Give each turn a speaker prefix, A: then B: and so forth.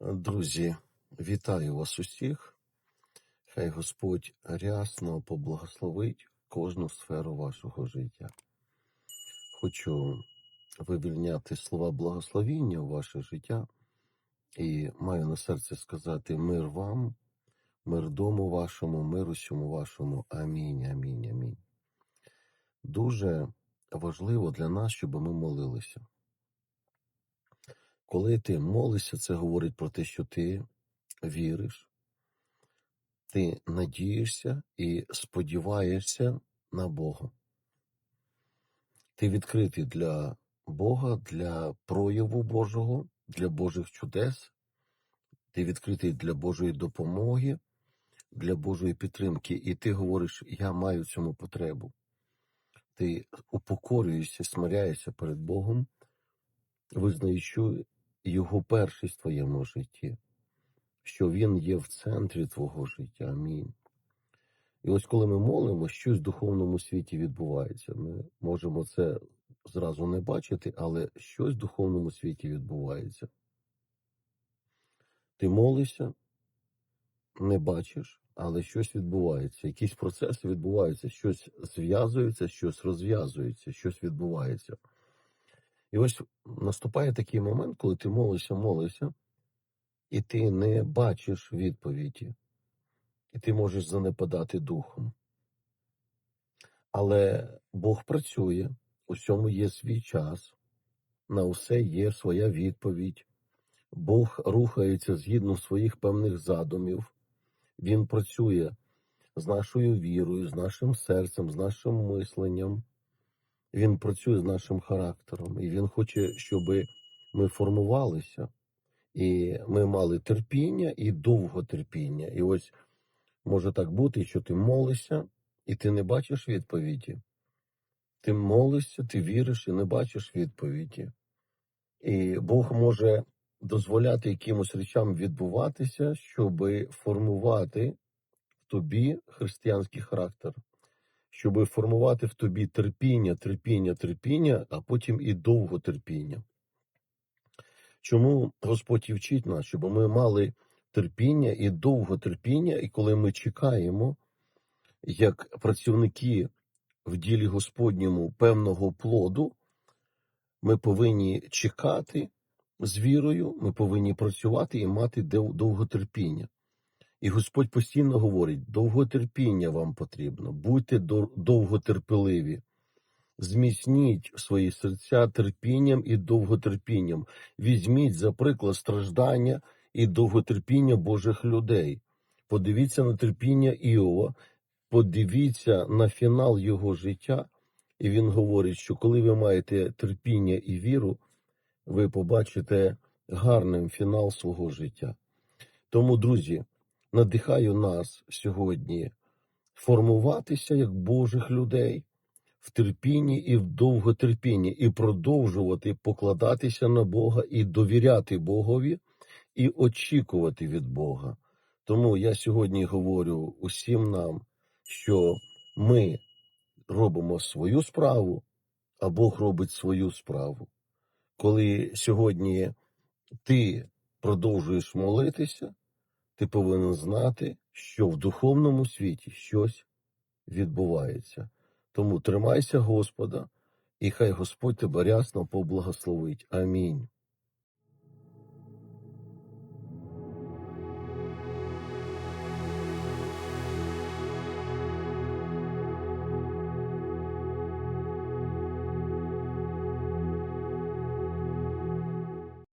A: Друзі, вітаю вас усіх. Хай Господь рясно поблагословить кожну сферу вашого життя. Хочу вивільняти слова благословіння у ваше життя і маю на серці сказати мир вам, мир дому вашому, мир усьому вашому. Амінь, амінь, амінь. Дуже важливо для нас, щоб ми молилися. Коли ти молишся, це говорить про те, що ти віриш, ти надієшся і сподіваєшся на Бога. Ти відкритий для Бога, для прояву Божого, для Божих чудес, ти відкритий для Божої допомоги, для Божої підтримки, і ти говориш, я маю цьому потребу. Ти упокорюєшся, смиряєшся перед Богом, визнаючи Його першість в твоєму житті, що Він є в центрі твого життя. Амінь. І ось коли ми молимо, щось в духовному світі відбувається. Ми можемо це зразу не бачити, але щось в духовному світі відбувається. Ти молишся, не бачиш, але щось відбувається. Якісь процеси відбуваються, щось зв'язується, щось розв'язується, щось відбувається. І ось наступає такий момент, коли ти молишся, молишся, і ти не бачиш відповіді, і ти можеш занепадати духом. Але Бог працює, у всьому є свій час, на усе є своя відповідь. Бог рухається згідно своїх певних задумів. Він працює з нашою вірою, з нашим серцем, з нашим мисленням. Він працює з нашим характером, і він хоче, щоб ми формувалися, і ми мали терпіння і довготерпіння. І ось може так бути, що ти молишся, і ти не бачиш відповіді. Ти молишся, ти віриш і не бачиш відповіді. І Бог може дозволяти якимось речам відбуватися, щоб формувати в тобі християнський характер щоб формувати в тобі терпіння, терпіння, терпіння, а потім і довготерпіння. Чому Господь і вчить нас, щоб ми мали терпіння і довготерпіння, і коли ми чекаємо, як працівники в ділі Господньому певного плоду, ми повинні чекати з вірою, ми повинні працювати і мати довготерпіння. І Господь постійно говорить: довготерпіння вам потрібно, будьте довготерпеливі, зміцніть свої серця терпінням і довготерпінням. Візьміть, за приклад, страждання і довготерпіння Божих людей. Подивіться на терпіння Іова, подивіться на фінал його життя, і він говорить, що коли ви маєте терпіння і віру, ви побачите гарним фінал свого життя. Тому, друзі надихаю нас сьогодні формуватися як Божих людей в терпінні і в довготерпінні, і продовжувати покладатися на Бога і довіряти Богові, і очікувати від Бога. Тому я сьогодні говорю усім нам, що ми робимо свою справу, а Бог робить свою справу. Коли сьогодні ти продовжуєш молитися, ти повинен знати, що в духовному світі щось відбувається. Тому тримайся Господа, і хай Господь тебе рясно поблагословить. Амінь.